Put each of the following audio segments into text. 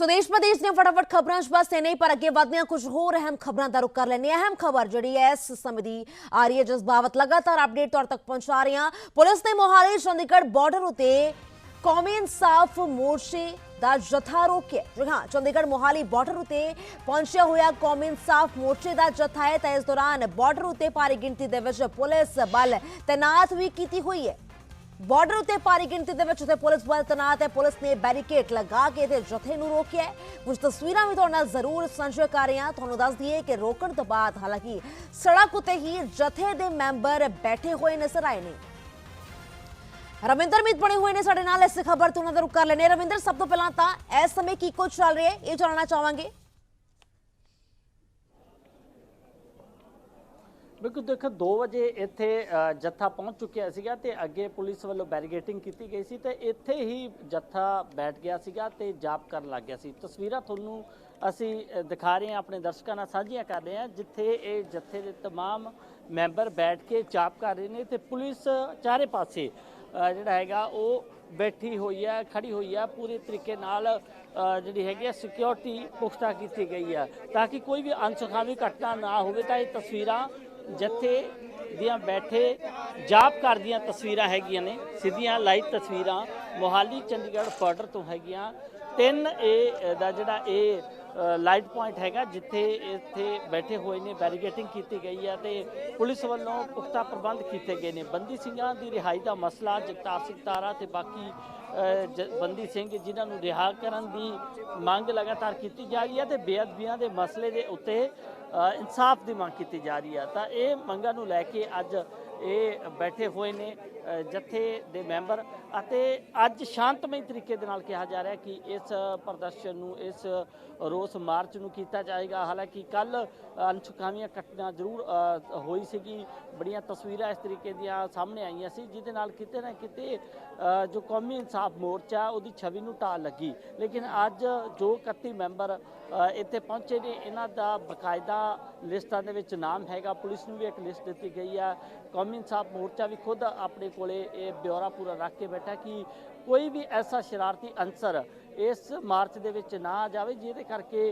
ਸੁਦੇਸ਼ ਪ੍ਰਦੇਸ਼ ਦੀਆਂ ਫਟਾਫਟ ਖਬਰਾਂ 'ਚ ਬਸ ਇੰਨੇ ਹੀ ਪਰ ਅੱਗੇ ਵਧਦੇ ਹਾਂ ਕੁਝ ਹੋਰ ਅਹਿਮ ਖਬਰਾਂ ਦਾ ਰੁਖ ਕਰ ਲੈਂਦੇ ਹਾਂ ਅਹਿਮ ਖਬਰ ਜਿਹੜੀ ਹੈ ਇਸ ਸਮੇਂ ਦੀ ਆ ਰਹੀ ਹੈ ਜਿਸ ਬਾਬਤ ਲਗਾਤਾਰ ਅਪਡੇਟ ਤੌਰ ਤੱਕ ਪਹੁੰਚਾ ਰਹੇ ਹਾਂ ਪੁਲਿਸ ਨੇ ਮੋਹਾਲੀ ਚੰਡੀਗੜ੍ਹ ਬਾਰਡਰ ਉਤੇ ਕੌਮੀ ਇਨਸਾਫ ਮੋਰਚੇ ਦਾ ਜਥਾ ਰੋਕਿਆ ਜੀ ਹਾਂ ਚੰਡੀਗੜ੍ਹ ਮੋਹਾਲੀ ਬਾਰਡਰ ਉਤੇ ਪਹੁੰਚਿਆ ਹੋਇਆ ਕੌਮੀ ਇਨਸਾਫ ਮੋਰਚੇ ਦਾ ਜਥਾ ਹੈ ਤਾਂ ਇਸ ਦੌਰਾਨ ਬਾਰਡਰ ਉਤੇ ਭਾਰੀ ਗਿਣਤੀ ਦੇ ਵਿੱਚ ਪੁਲਿਸ ਬਲ ਤੈਨਾਤ ਵੀ ਕੀਤੀ ਹੋਈ ਹੈ ਬਾਰਡਰ ਉਤੇ ਭਾਰੀ ਗਿਣਤੀ ਦੇ ਵਿੱਚ ਉਤੇ ਪੁਲਿਸ ਬਲ ਤੈਨਾਤ ਹੈ। ਪੁਲਿਸ ਨੇ ਬੈਰੀਕੇਡ ਲਗਾ ਕੇ ਇਹਦੇ ਜਥੇ ਨੂੰ ਰੋਕਿਆ ਹੈ। ਕੁਝ ਤਸਵੀਰਾਂ ਵੀ ਤੁਹਾਡੇ ਨਾਲ ਜ਼ਰੂਰ ਸਾਂਝਾ ਕਰ ਰਹੇ ਹਾਂ। ਤੁਹਾਨੂੰ ਦੱਸ ਦਈਏ ਕਿ ਰੋਕਣ ਤੋਂ ਬਾਅਦ ਹਾਲਾਂਕਿ ਸੜਕ ਉਤੇ ਹੀ ਜਥੇ ਦੇ ਮੈਂਬਰ ਬੈਠੇ ਹੋਏ ਨਜ਼ਰ ਆਏ ਨੇ। ਰਵਿੰਦਰ ਮੀਤ ਬਣੇ ਹੋਏ ਨੇ ਸਾਡੇ ਨਾਲ। ਇਸ ਖਬਰ ਤੋਂ ਉਹਨਾਂ ਦਾ ਰੁਕ ਕਰ ਲੈਣੇ ਰਵਿੰਦਰ, ਸਭ ਤੋਂ ਪਹਿਲਾਂ ਤਾਂ ਇਸ ਸਮੇਂ ਕੀ ਕੁਝ ਚੱਲ ਰਿਹਾ ਹੈ? ਇਹ ਜਾਣਨਾ ਚਾਹਾਂਗੇ। ਬਿਲਕੁਲ ਦੇਖੋ 2 ਵਜੇ ਇੱਥੇ ਅ, ਜੱਥਾ ਪਹੁੰਚ ਚੁੱਕਿਆ ਸੀਗਾ ਤੇ ਅੱਗੇ ਪੁਲਿਸ ਵੱਲੋਂ ਬੈਰੀਗੇਟਿੰਗ ਕੀਤੀ ਗਈ ਸੀ ਤੇ ਇੱਥੇ ਹੀ ਜੱਥਾ ਬੈਠ ਗਿਆ ਸੀਗਾ ਤੇ ਜਾਪ ਕਰਨ ਲੱਗ ਗਿਆ ਸੀ ਤਸਵੀਰਾਂ ਤੁਹਾਨੂੰ ਅਸੀਂ ਅ, ਦਿਖਾ ਰਹੇ ਹਾਂ ਆਪਣੇ ਦਰਸ਼ਕਾਂ ਨਾਲ ਸਾਂਝੀਆਂ ਕਰ ਰਹੇ ਹਾਂ ਜਿੱਥੇ ਇਹ ਜੱਥੇ ਦੇ तमाम ਮੈਂਬਰ ਬੈਠ ਕੇ ਜਾਪ ਕਰ ਰਹੇ ਨੇ ਤੇ ਪੁਲਿਸ ਚਾਰੇ ਪਾਸੇ ਅ, ਜਿਹੜਾ ਹੈਗਾ ਉਹ ਬੈਠੀ ਹੋਈ ਹੈ ਖੜੀ ਹੋਈ ਹੈ ਪੂਰੇ ਤਰੀਕੇ ਨਾਲ ਅ, ਜਿਹੜੀ ਹੈਗੀ ਹੈ ਸਿਕਿਉਰਿਟੀ ਪੁਖਤਾ ਕੀਤੀ ਗਈ ਹੈ ਤਾਂ ਕਿ ਕੋਈ ਵੀ ਅਨਸੁਖਾਵੀ ਘਟਨਾ ਨਾ ਹੋਵੇ ਤਾਂ ਇਹ ਤਸਵੀਰਾਂ ਜੱਥੇ ਦੀਆਂ ਬੈਠੇ ਜਾਪ ਕਰਦੀਆਂ ਤਸਵੀਰਾਂ ਹੈਗੀਆਂ ਨੇ, ਸਿੱਧੀਆਂ ਲਾਈਵ ਤਸਵੀਰਾਂ ਮੋਹਾਲੀ ਚੰਡੀਗੜ੍ਹ ਬਾਰਡਰ ਤੋਂ ਹੈਗੀਆਂ। ਤਿੰਨ ਇਹ ਦਾ ਜਿਹੜਾ ਇਹ ਲਾਈਟ ਪੁਆਇੰਟ ਹੈਗਾ, ਜਿੱਥੇ ਇੱਥੇ ਬੈਠੇ ਹੋਏ ਨੇ ਬੈਰੀਗੇਟਿੰਗ ਕੀਤੀ ਗਈ ਹੈ ਤੇ ਪੁਲਿਸ ਵੱਲੋਂ ਪੁਖਤਾ ਪ੍ਰਬੰਧ ਕੀਤੇ ਗਏ ਨੇ। ਬੰਦੀ ਸਿੰਘਾਂ ਦੀ ਰਿਹਾਈ ਦਾ ਮਸਲਾ, ਜਗਤਾਰ ਸਿੰਘ ਤਾਰਾ ਤੇ ਬਾਕੀ ਜ- ਬੰਦੀ ਸਿੰਘ ਜਿਨ੍ਹਾਂ ਨੂੰ ਰਿਹਾ ਕਰਨ ਦੀ ਮੰਗ ਲਗਾਤਾਰ ਕੀਤੀ ਜਾ ਰਹੀ ਹੈ ਤੇ ਬੇਅਦਬੀਆਂ ਦੇ ਮਸਲੇ ਦੇ ਉੱਤੇ ਇਨਸਾਫ ਦੀ ਮੰਗ ਕੀਤੀ ਜਾ ਰਹੀ ਹੈ ਤਾਂ ਇਹ ਮੰਗਾਂ ਨੂੰ ਲੈ ਕੇ ਅੱਜ ਇਹ ਬੈਠੇ ਹੋਏ ਨੇ ਅ, ਜਥੇ ਦੇ ਮੈਂਬਰ ਅਤੇ ਅੱਜ ਸ਼ਾਂਤਮਈ ਤਰੀਕੇ ਦੇ ਨਾਲ ਕਿਹਾ ਜਾ ਰਿਹਾ ਕਿ ਇਸ ਪ੍ਰਦਰਸ਼ਨ ਨੂੰ ਇਸ ਰੋਸ ਮਾਰਚ ਨੂੰ ਕੀਤਾ ਜਾਏਗਾ। ਹਾਲਾਂਕਿ ਕੱਲ ਅਨਸੁਖਾਵੀਆਂ ਘਟਨਾ ਜ਼ਰੂਰ ਹੋਈ ਸੀਗੀ। ਬੜੀਆਂ ਤਸਵੀਰਾਂ ਇਸ ਤਰੀਕੇ ਦੀਆਂ ਸਾਹਮਣੇ ਆਈਆਂ ਸੀ ਜਿਹਦੇ ਨਾਲ ਕਿਤੇ ਨਾ ਕਿਤੇ ਜੋ ਕੌਮੀ ਇਨਸਾਫ ਮੋਰਚਾ ਉਹਦੀ ਛਵੀ ਨੂੰ ਢਾਲ ਲੱਗੀ। ਲੇਕਿਨ ਅੱਜ ਜੋ 31 ਮੈਂਬਰ ਇੱਥੇ ਪਹੁੰਚੇ ਨੇ ਇਹਨਾਂ ਦਾ ਬਕਾਇਦਾ ਲਿਸਟਾਂ ਦੇ ਵਿੱਚ ਨਾਮ ਹੈਗਾ। ਪੁਲਿਸ ਨੂੰ ਵੀ ਇੱਕ ਲਿਸਟ ਦਿੱਤੀ ਗਈ ਆ। ਕੌਮੀ ਇਨਸਾਫ ਮੋਰਚਾ ਵੀ ਖੁਦ ਆਪਣੇ ਕੋਲੇ ਇਹ ਬਿਊਰਾ ਪੂਰਾ ਰੱਖ ਕੇ ਬੈਠਾ ਕਿ ਕੋਈ ਵੀ ਐਸਾ ਸ਼ਰਾਰਤੀ ਅੰਸਰ ਇਸ ਮਾਰਚ ਦੇ ਵਿੱਚ ਨਾ ਆ ਜਾਵੇ ਜਿਹਦੇ ਕਰਕੇ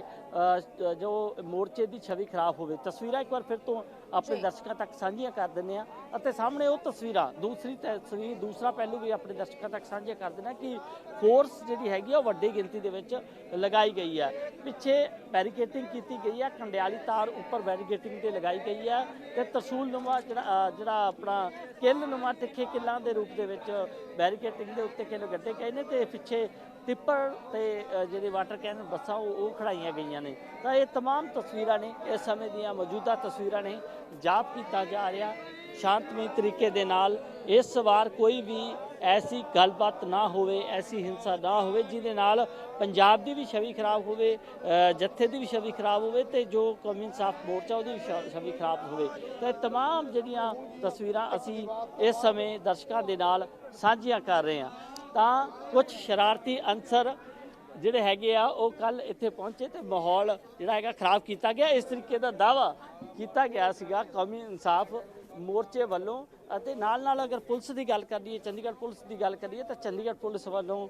ਜੋ ਮੋਰਚੇ ਦੀ ਛਵੀ ਖਰਾਬ ਹੋਵੇ ਤਸਵੀਰਾਂ ਇੱਕ ਵਾਰ ਫਿਰ ਤੋਂ ਆਪਣੇ। ਦਰਸ਼ਕਾਂ ਤੱਕ ਸਾਂਝੀਆਂ ਕਰ ਦਿੰਦੇ ਆ ਅਤੇ ਸਾਹਮਣੇ ਉਹ ਤਸਵੀਰਾਂ ਦੂਸਰੀ ਤਸਵੀਰ ਦੂਸਰਾ ਪਹਿਲੂ ਵੀ ਆਪਣੇ ਦਰਸ਼ਕਾਂ ਤੱਕ ਸਾਂਝਾ ਕਰ ਦਿੰਦੇ ਆ ਕਿ ਫੋਰਸ ਜਿਹੜੀ ਹੈਗੀ ਆ ਉਹ ਵੱਡੀ ਗਿਣਤੀ ਦੇ ਵਿੱਚ ਲਗਾਈ ਗਈ ਹੈ ਪਿੱਛੇ ਬੈਰੀਕੇਟਿੰਗ ਕੀਤੀ ਗਈ ਹੈ ਕੰਡਿਆਲੀ ਤਾਰ ਉੱਪਰ ਬੈਰੀਕੇਟਿੰਗ ਤੇ ਲਗਾਈ ਗਈ ਹੈ ਤੇ ਤਰਸੂਲ ਨੁਮਾ ਜਿਹੜਾ ਜਿਹੜਾ ਆਪਣਾ ਕਿੱਲ ਨੁਮਾ ਤਿੱਖੇ ਕਿੱਲਾਂ ਦੇ ਰੂਪ ਦੇ ਵਿੱਚ ਬੈਰੀਕੇਟਿੰਗ ਦੇ ਉੱਤੇ ਕਿੱਲ ਗੱਡੇ ਗਏ ਨੇ ਤੇ ਪਿੱਛੇ ਟਿੱਪਰ ਤੇ ਅ, ਜਿਹੜੇ ਵਾਟਰ ਕੈਨ ਬੱਸਾਂ ਉਹ ਉਹ ਖੜਾਈਆਂ ਗਈਆਂ ਨੇ ਤਾਂ ਇਹ तमाम ਤਸਵੀਰਾਂ ਨੇ ਇਸ ਸਮੇਂ ਦੀਆਂ ਮੌਜੂਦਾ ਤਸਵੀਰਾਂ ਨੇ ਜਾਪ ਕੀਤਾ ਜਾ ਰਿਹਾ ਸ਼ਾਂਤਮਈ ਤਰੀਕੇ ਦੇ ਨਾਲ ਇਸ ਵਾਰ ਕੋਈ ਵੀ ਐਸੀ ਗੱਲਬਾਤ ਨਾ ਹੋਵੇ ਐਸੀ ਹਿੰਸਾ ਨਾ ਹੋਵੇ ਜਿਹਦੇ ਨਾਲ ਪੰਜਾਬ ਦੀ ਵੀ ਛਵੀ ਖਰਾਬ ਹੋਵੇ ਅ, ਜੱਥੇ ਦੀ ਵੀ ਛਵੀ ਖਰਾਬ ਹੋਵੇ ਤੇ ਜੋ ਕੌਮੀ ਇਨਸਾਫ ਮੋਰਚਾ ਉਹਦੀ ਵੀ ਛ- ਛਵੀ ਖਰਾਬ ਹੋਵੇ ਤਾਂ ਇਹ तमाम ਜਿਹੜੀਆਂ ਤਸਵੀਰਾਂ ਅਸੀਂ ਇਸ ਸਮੇਂ ਦਰਸ਼ਕਾਂ ਦੇ ਨਾਲ ਸਾਂਝੀਆਂ ਕਰ ਰਹੇ ਹਾਂ ਤਾਂ ਕੁਝ ਸ਼ਰਾਰਤੀ ਅੰਸਰ ਜਿਹੜੇ ਹੈਗੇ ਆ, ਉਹ ਕੱਲ ਇੱਥੇ ਪਹੁੰਚੇ ਤੇ ਮਾਹੌਲ ਜਿਹੜਾ ਹੈਗਾ ਖਰਾਬ ਕੀਤਾ ਗਿਆ। ਇਸ ਤਰੀਕੇ ਦਾ ਦਾਵਾ ਕੀਤਾ ਗਿਆ ਸੀਗਾ ਕੌਮੀ ਇਨਸਾਫ ਮੋਰਚੇ ਵੱਲੋਂ ਅਤੇ ਨਾਲ ਨਾਲ ਅਗਰ ਪੁਲਿਸ ਦੀ ਗੱਲ ਕਰੀਏ ਚੰਡੀਗੜ੍ਹ ਪੁਲਿਸ ਦੀ ਗੱਲ ਕਰੀਏ ਤਾਂ ਚੰਡੀਗੜ੍ਹ ਪੁਲਿਸ ਵੱਲੋਂ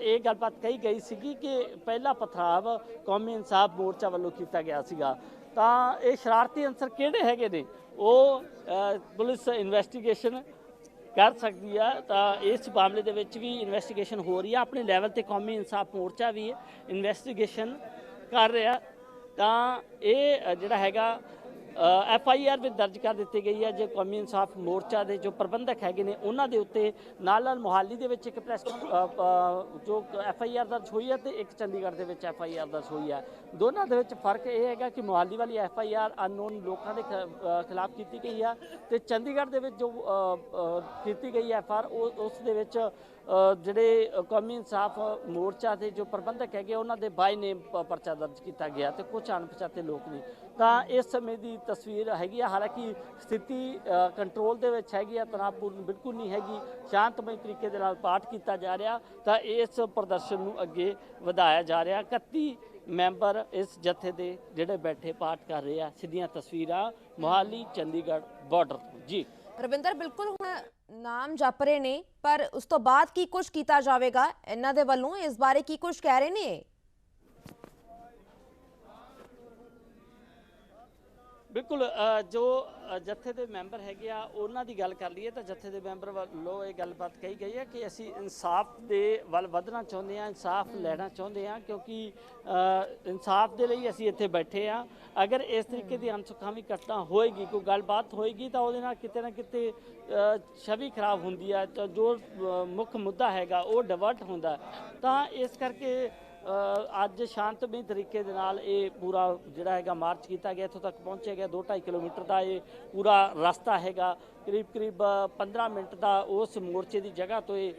ਇਹ ਗੱਲਬਾਤ ਕਹੀ ਗਈ ਸੀਗੀ ਕਿ ਪਹਿਲਾ ਪਥਰਾਵ ਕੌਮੀ ਇਨਸਾਫ ਮੋਰਚਾ ਵੱਲੋਂ ਕੀਤਾ ਗਿਆ ਸੀਗਾ। ਤਾਂ ਇਹ ਸ਼ਰਾਰਤੀ ਅੰਸਰ ਕਿਹੜੇ ਹੈਗੇ ਨੇ? ਉਹ ਪੁਲਿਸ ਇਨਵੈਸਟੀਗੇਸ਼ਨ ਕਰ ਸਕਦੀ ਆ, ਤਾਂ ਇਸ ਮਾਮਲੇ ਦੇ ਵਿੱਚ ਵੀ ਇਨਵੈਸਟੀਗੇਸ਼ਨ ਹੋ ਰਹੀ ਆ। ਆਪਣੇ ਲੈਵਲ ਤੇ ਕੌਮੀ ਇਨਸਾਫ ਮੋਰਚਾ ਵੀ ਇਨਵੈਸਟੀਗੇਸ਼ਨ ਕਰ ਰਿਹਾ। ਤਾਂ ਇਹ ਜਿਹੜਾ ਹੈਗਾ ਐਫ ਆਈ ਆਰ ਵੀ ਦਰਜ ਕਰ ਦਿੱਤੀ ਗਈ ਹੈ ਜੇ ਕੌਮੀ ਇਨਸਾਫ ਮੋਰਚਾ ਦੇ ਜੋ ਪ੍ਰਬੰਧਕ ਹੈਗੇ ਨੇ ਉਹਨਾਂ ਦੇ ਉੱਤੇ ਨਾਲ ਨਾਲ ਮੁਹਾਲੀ ਦੇ ਵਿੱਚ ਇੱਕ ਪ੍ਰੈਸ ਜੋ ਐਫ ਆਈ ਆਰ ਦਰਜ ਹੋਈ ਹੈ ਤੇ ਇੱਕ ਚੰਡੀਗੜ੍ਹ ਦੇ ਵਿੱਚ ਐਫ ਆਈ ਆਰ ਦਰਜ ਹੋਈ ਹੈ। ਦੋਨਾਂ ਦੇ ਵਿੱਚ ਫ਼ਰਕ ਇਹ ਹੈਗਾ ਕਿ ਮੁਹਾਲੀ ਵਾਲੀ ਐਫ ਆਈ ਆਰ ਅਨਨੋਨ ਲੋਕਾਂ ਦੇ ਖਿਲਾਫ ਕੀਤੀ ਗਈ ਆ ਤੇ ਚੰਡੀਗੜ੍ਹ ਦੇ ਵਿੱਚ ਜੋ ਕੀਤੀ ਗਈ ਐਫ ਆਰ ਉਸ ਦੇ ਵਿੱਚ ਜਿਹੜੇ ਕੌਮੀ ਇਨਸਾਫ ਮੋਰਚਾ ਦੇ ਜੋ ਪ੍ਰਬੰਧਕ ਹੈਗੇ ਉਹਨਾਂ ਦੇ ਬਾਈ ਨੇਮ ਪ- ਪਰਚਾ ਦਰਜ ਕੀਤਾ ਗਿਆ ਤੇ ਕੁਝ ਅਣਪਛਾਤੇ ਲੋਕ ਨੇ। ਤਾਂ ਇਸ ਸਮੇਂ ਦੀ ਤਸਵੀਰ ਹੈਗੀ ਆ, ਹਾਲਾਂਕਿ ਸਥਿਤੀ ਕੰਟਰੋਲ ਦੇ ਵਿੱਚ ਹੈਗੀ ਆ, ਤਣਾਅਪੂਰਨ ਬਿਲਕੁਲ ਨਹੀਂ ਹੈਗੀ, ਸ਼ਾਂਤਮਈ ਤਰੀਕੇ ਦੇ ਨਾਲ ਪਾਠ ਕੀਤਾ ਜਾ ਰਿਹਾ, ਤਾਂ ਇਸ ਪ੍ਰਦਰਸ਼ਨ ਨੂੰ ਅੱਗੇ ਵਧਾਇਆ ਜਾ ਰਿਹਾ। 31 ਮੈਂਬਰ ਇਸ ਜਥੇ ਦੇ ਜਿਹੜੇ ਬੈਠੇ ਪਾਠ ਕਰ ਰਹੇ ਆ, ਸਿੱਧੀਆਂ ਤਸਵੀਰਾਂ, ਮੋਹਾਲੀ, ਚੰਡੀਗੜ੍ਹ ਬਾਰਡਰ ਤੋਂ। ਜੀ। ਰਵਿੰਦਰ, ਬਿਲਕੁਲ ਹੁਣ ਨਾਮ ਜਪ ਰਹੇ ਨੇ, ਪਰ ਉਸ ਤੋਂ ਬਾਅਦ ਕੀ ਕੁਝ ਕੀਤਾ ਜਾਵੇਗਾ? ਇਹਨਾਂ ਦੇ ਵੱਲੋਂ ਇਸ ਬਾਰੇ ਕੀ ਕੁਝ ਕਹਿ ਰਹੇ ਨੇ ਬਿਲਕੁਲ ਜੋ ਜੱਥੇ ਦੇ ਮੈਂਬਰ ਹੈਗੇ ਆ ਉਹਨਾਂ ਦੀ ਗੱਲ ਕਰ ਲਈਏ ਤਾਂ ਜੱਥੇ ਦੇ ਮੈਂਬਰ ਵੱਲੋਂ ਇਹ ਗੱਲਬਾਤ ਕਹੀ ਗਈ ਹੈ ਕਿ ਅਸੀਂ ਇਨਸਾਫ ਦੇ ਵੱਲ ਵਧਣਾ ਚਾਹੁੰਦੇ ਹਾਂ ਇਨਸਾਫ ਲੈਣਾ ਚਾਹੁੰਦੇ ਹਾਂ ਕਿਉਂਕਿ ਇਨਸਾਫ ਦੇ ਲਈ ਅਸੀਂ ਇੱਥੇ ਬੈਠੇ ਆ ਅਗਰ ਇਸ ਤਰੀਕੇ ਦੀ ਅਨਸੁਖਾਵੀ ਘਟਨਾ ਹੋਏਗੀ ਕੋਈ ਗੱਲਬਾਤ ਹੋਏਗੀ ਤਾਂ ਉਹਦੇ ਨਾਲ ਕਿਤੇ ਨਾ ਕਿਤੇ ਛਵੀ ਖਰਾਬ ਹੁੰਦੀ ਹੈ ਤਾਂ ਜੋ ਮੁੱਖ ਮੁੱਦਾ ਹੈਗਾ ਉਹ ਡਿਵਰਟ ਹੁੰਦਾ ਤਾਂ ਇਸ ਕਰਕੇ ਅੱਜ ਸ਼ਾਂਤਮਈ ਤਰੀਕੇ ਦੇ ਨਾਲ ਇਹ ਪੂਰਾ ਜਿਹੜਾ ਹੈਗਾ ਮਾਰਚ ਕੀਤਾ ਗਿਆ ਇੱਥੋਂ ਤੱਕ ਪਹੁੰਚਿਆ ਗਿਆ 2.5 ਕਿਲੋਮੀਟਰ ਦਾ ਇਹ ਪੂਰਾ ਰਸਤਾ ਹੈਗਾ। ਕਰੀਬ ਕਰੀਬ ਅ, 15 ਮਿੰਟ ਦਾ ਉਸ ਮੋਰਚੇ ਦੀ ਜਗ੍ਹਾ ਤੋਂ ਇਹ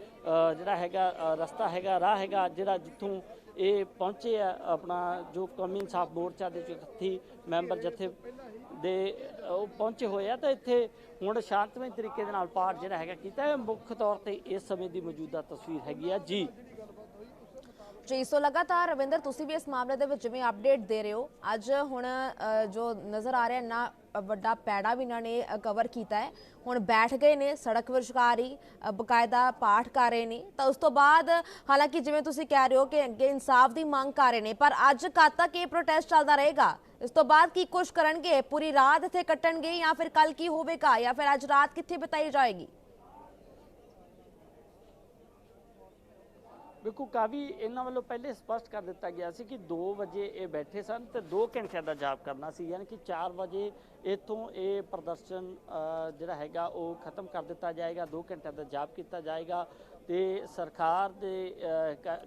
ਜਿਹੜਾ ਹੈਗਾ ਰਸਤਾ ਹੈਗਾ ਰਾਹ ਹੈਗਾ ਜਿਹੜਾ ਜਿੱਥੋਂ ਇਹ ਪਹੁੰਚੇ ਆ ਆਪਣਾ ਜੋ ਕੌਮੀ ਇਨਸਾਫ ਮੋਰਚਾ ਦੇ ਜਥੀ ਮੈਂਬਰ ਜਥੇ ਦੇ ਉਹ ਪਹੁੰਚੇ ਹੋਏ ਆ ਤਾਂ ਇੱਥੇ ਹੁਣ ਸ਼ਾਂਤਮਈ ਤਰੀਕੇ ਦੇ ਨਾਲ ਪਾਠ ਜਿਹੜਾ ਹੈਗਾ ਕੀਤਾ ਮੁੱਖ ਤੌਰ ਤੇ ਇਸ ਸਮੇਂ ਦੀ ਮੌਜੂਦਾ ਤਸਵੀਰ ਹੈਗੀ ਆ। ਜੀ। ਜੀ ਸੋ ਲਗਾਤਾਰ ਰਵਿੰਦਰ ਤੁਸੀਂ ਵੀ ਇਸ ਮਾਮਲੇ ਦੇ ਵਿੱਚ ਜਿਵੇਂ ਅਪਡੇਟ ਦੇ ਰਹੇ ਹੋ ਅੱਜ ਹੁਣ ਜੋ ਨਜ਼ਰ ਆ ਰਿਹਾ ਨਾ ਵੱਡਾ ਪੈੜਾ ਵੀ ਇਹਨਾਂ ਨੇ ਕਵਰ ਕੀਤਾ ਹੈ। ਹੁਣ ਬੈਠ ਗਏ ਨੇ ਸੜਕ ਵਿਚਕਾਰ ਹੀ ਅ, ਬਕਾਇਦਾ ਪਾਠ ਕਰ ਰਹੇ ਨੇ। ਤਾਂ ਉਸ ਤੋਂ ਬਾਅਦ ਹਾਲਾਂਕਿ ਜਿਵੇਂ ਤੁਸੀਂ ਕਹਿ ਰਹੇ ਹੋ ਕਿ ਅੱਗੇ ਇਨਸਾਫ ਦੀ ਮੰਗ ਕਰ ਰਹੇ ਨੇ ਪਰ ਅੱਜ ਕਦ ਤੱਕ ਇਹ ਪ੍ਰੋਟੈਸਟ ਚੱਲਦਾ ਰਹੇਗਾ। ਇਸ ਤੋਂ ਬਾਅਦ ਕੀ ਕੁਛ ਕਰਨਗੇ? ਪੂਰੀ ਰਾਤ ਇੱਥੇ ਕੱਟਣਗੇ ਜਾਂ ਫਿਰ ਕੱਲ ਕੀ ਹੋਵੇਗਾ? ਜਾਂ ਫਿਰ ਅੱਜ ਰਾਤ ਕਿੱਥੇ ਬਿਤਾਈ ਜਾਏਗੀ? ਬਿਲਕੁਲ ਕਾਫੀ ਇਹਨਾਂ ਵੱਲੋਂ ਪਹਿਲੇ ਸਪਸ਼ਟ ਕਰ ਦਿੱਤਾ ਗਿਆ ਸੀ ਕਿ 2 ਵਜੇ ਇਹ ਬੈਠੇ ਸਨ ਤੇ 2 ਘੰਟਿਆਂ ਦਾ ਜਾਪ ਕਰਨਾ ਸੀ ਯਾਨੀ ਕਿ 4 ਵਜੇ ਇਥੋਂ ਇਹ ਪ੍ਰਦਰਸ਼ਨ ਜਿਹੜਾ ਹੈਗਾ ਉਹ ਖਤਮ ਕਰ ਦਿੱਤਾ ਜਾਏਗਾ 2 ਘੰਟਿਆਂ ਦਾ ਜਾਪ ਕੀਤਾ ਜਾਏਗਾ ਤੇ ਸਰਕਾਰ ਦੇ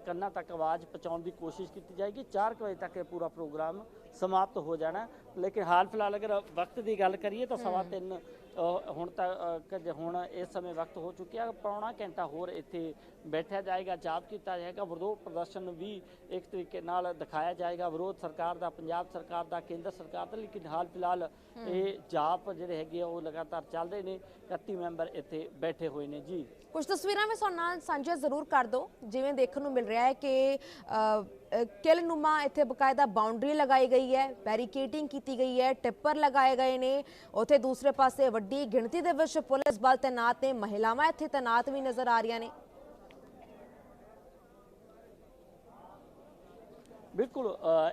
ਕੰਨਾਂ ਤੱਕ ਆਵਾਜ਼ ਪਹੁੰਚਾਉਣ ਦੀ ਕੋਸ਼ਿਸ਼ ਕੀਤੀ ਜਾਏਗੀ 4 ਵਜੇ ਤੱਕ ਇਹ ਪੂਰਾ ਪ੍ਰੋਗਰਾਮ ਸਮਾਪਤ ਹੋ ਜਾਣਾ। ਲੇਕਿਨ ਹਾਲ ਫਿਲਹਾਲ ਅਗਰ ਵਕਤ ਦੀ ਗੱਲ ਕਰੀਏ ਤਾਂ ਸਵਾ ਤਿੰਨ ਅ, ਹੁਣ ਤੱਕ ਹੁਣ ਇਸ ਸਮੇਂ ਵਕਤ ਹੋ ਚੁੱਕਿਆ ਪੌਣਾ ਘੰਟਾ ਹੋਰ ਇੱਥੇ ਬੈਠਿਆ ਜਾਏਗਾ ਜਾਪ ਕੀਤਾ ਜਾਏਗਾ ਵਿਰੋਧ ਪ੍ਰਦਰਸ਼ਨ ਵੀ ਇੱਕ ਤਰੀਕੇ ਨਾਲ ਦਿਖਾਇਆ ਜਾਏਗਾ। ਵਿਰੋਧ ਸਰਕਾਰ ਦਾ ਪੰਜਾਬ ਸਰਕਾਰ ਦਾ ਕੇਂਦਰ ਸਰਕਾਰ ਦਾ ਲੇਕਿਨ ਹਾਲ ਫਿਲਹਾਲ ਇਹ ਜਾਪ ਜਿਹੜੇ ਹੈਗੇ ਉਹ ਲਗਾਤਾਰ ਚੱਲ ਰਹੇ ਨੇ। 31 ਮੈਂਬਰ ਇੱਥੇ ਬੈਠੇ ਹੋਏ ਨੇ ਜੀ। ਕੁਝ ਤਸਵੀਰਾਂ ਵੀ ਸਾਡੇ ਨਾਲ ਸਾਂਝੀਆਂ ਜ਼ਰੂਰ ਕਰ ਦਿਓ। ਜਿਵੇਂ ਦੇਖਣ ਨੂੰ ਮਿਲ ਰਿਹਾ ਹੈ ਕਿ ਅ, ਕਿਲ ਨੁਮਾ ਇੱਥੇ ਬਕਾਇਦਾ ਬਾਉਂਡਰੀ ਲਗਾਈ ਗਈ ਹੈ ਬੈਰੀਕੇਡਿੰਗ ਕੀਤੀ ਗਈ ਹੈ ਟਿੱਪਰ ਲਗਾਏ ਗਏ ਨੇ। ਉੱਥੇ ਦੂਸਰੇ ਪਾਸੇ ਵੱਡੀ ਗਿਣਤੀ ਦੇ ਵਿੱਚ ਪੁਲਿਸ ਬਲ ਤੈਨਾਤ ਨੇ ਮਹਿਲਾਵਾਂ ਇੱਥੇ ਤੈਨਾਤ ਵੀ ਨਜ਼ਰ ਆ ਰਹੀਆਂ ਨੇ। ਬਿਲਕੁਲ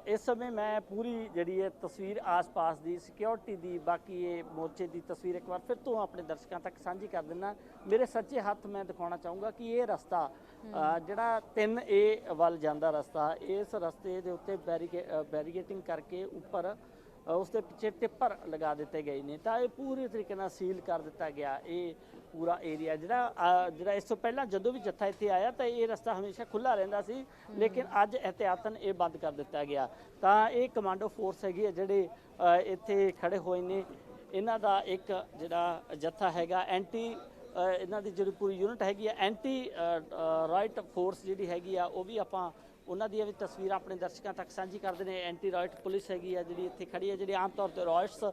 ਇਸ ਸਮੇਂ ਮੈਂ ਪੂਰੀ ਜਿਹੜੀ ਹੈ ਤਸਵੀਰ ਆਸ-ਪਾਸ ਦੀ ਸਿਕਿਉਰਿਟੀ ਦੀ ਬਾਕੀ ਇਹ ਮੋਰਚੇ ਦੀ ਤਸਵੀਰ ਇੱਕ ਵਾਰ ਫਿਰ ਤੋਂ ਆਪਣੇ ਦਰਸ਼ਕਾਂ ਤੱਕ ਸਾਂਝੀ ਕਰ ਦਿੰਦਾ। ਮੇਰੇ ਸੱਜੇ ਹੱਥ ਮੈਂ ਦਿਖਾਉਣਾ ਚਾਹੂੰਗਾ ਕਿ ਇਹ ਰਸਤਾ ਜਿਹੜਾ 3A ਵੱਲ ਜਾਂਦਾ ਰਸਤਾ ਇਸ ਰਸਤੇ ਦੇ ਉੱਤੇ ਬੈਰੀਕੇ ਅ, ਬੈਰੀਗੇਟਿੰਗ ਕਰਕੇ ਉੱਪਰ ਉਸ ਦੇ ਪਿੱਛੇ ਟਿੱਪਰ ਲਗਾ ਦਿੱਤੇ ਗਏ ਨੇ। ਤਾਂ ਇਹ ਪੂਰੇ ਤਰੀਕੇ ਨਾਲ ਸੀਲ ਕਰ ਦਿੱਤਾ ਗਿਆ। ਇਹ ਪੂਰਾ ਏਰੀਆ ਜਿਹੜਾ ਜਿਹੜਾ ਇਸ ਤੋਂ ਪਹਿਲਾਂ ਜਦੋਂ ਵੀ ਜੱਥਾ ਇੱਥੇ ਆਇਆ ਤਾਂ ਇਹ ਰਸਤਾ ਹਮੇਸ਼ਾ ਖੁੱਲਾ ਰਹਿੰਦਾ ਸੀ। ਲੇਕਿਨ ਅੱਜ ਇਹਤਿਆਤਨ ਇਹ ਬੰਦ ਕਰ ਦਿੱਤਾ ਗਿਆ। ਤਾਂ ਇਹ ਕਮਾਂਡੋ ਫੋਰਸ ਹੈਗੀ ਹੈ ਜਿਹੜੇ ਇੱਥੇ ਖੜੇ ਹੋਏ ਨੇ। ਇਹਨਾਂ ਦਾ ਇੱਕ ਜਿਹੜਾ ਜੱਥਾ ਹੈਗਾ ਐਂਟੀ ਇਹਨਾਂ ਦੀ ਜਿਹੜੀ ਪੂਰੀ ਯੂਨਿਟ ਹੈਗੀ ਆ ਐਂਟੀ ਰਾਈਟ ਫੋਰਸ ਜਿਹੜੀ ਹੈਗੀ ਆ, ਉਹ ਵੀ ਆਪਾਂ ਉਹਨਾਂ ਦੀਆਂ ਵੀ ਤਸਵੀਰਾਂ ਆਪਣੇ ਦਰਸ਼ਕਾਂ ਤੱਕ ਸਾਂਝੀ ਕਰਦੇ ਨੇ। ਐਂਟੀ ਰਾਈਟ ਪੁਲਿਸ ਹੈਗੀ ਆ ਜਿਹੜੀ ਇੱਥੇ ਖੜੀ ਹੈ ਜਿਹੜੀ ਆਮ ਤੌਰ ਤੇ ਰਾਇਟਸ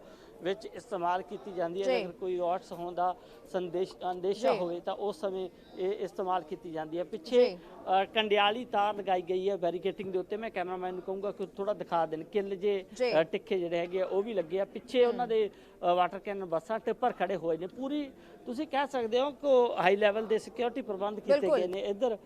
ਵਿੱਚ ਇਸਤੇਮਾਲ ਕੀਤੀ ਜਾਂਦੀ ਹੈ। ਅਗਰ ਕੋਈ ਰਾਇਟਸ ਹੋਣ ਦਾ ਸੰਦੇਸ਼ ਅੰਦੇਸ਼ਾ। ਹੋਵੇ ਤਾਂ ਉਸ ਸਮੇਂ ਇਹ ਇਸਤੇਮਾਲ ਕੀਤੀ ਜਾਂਦੀ ਹੈ ਪਿੱਛੇ ਕੰਡਿਆਲੀ ਤਾਰ ਲਗਾਈ ਗਈ ਹੈ ਬੈਰੀਕੇਟਿੰਗ ਦੇ ਉੱਤੇ। ਮੈਂ ਕੈਮਰਾਮੈਨ ਨੂੰ ਕਹੂੰਗਾ ਕਿ ਥੋੜਾ ਦਿਖਾ ਦੇਣ। ਕਿੱਲ ਜੇ ਟਿੱਕੇ ਜਿਹੜੇ ਹੈਗੇ ਆ ਉਹ ਵੀ ਲੱਗੇ ਆ। ਪਿੱਛੇ ਉਹਨਾਂ ਦੇ ਵਾਟਰ ਕੈਨਨ ਬੱਸਾਂ ਟਿੱਪਰ ਖੜੇ ਹੋਏ ਨੇ। ਪੂਰੀ ਤੁਸੀਂ ਕਹਿ ਸਕਦੇ ਹੋ ਕਿ ਹਾਈ ਲੈਵਲ ਦੇ ਸਿਕਿਉਰਿਟੀ ਪ੍ਰਬੰਧ ਕੀਤੇ। ਗਏ ਨੇ। ਇੱਧਰ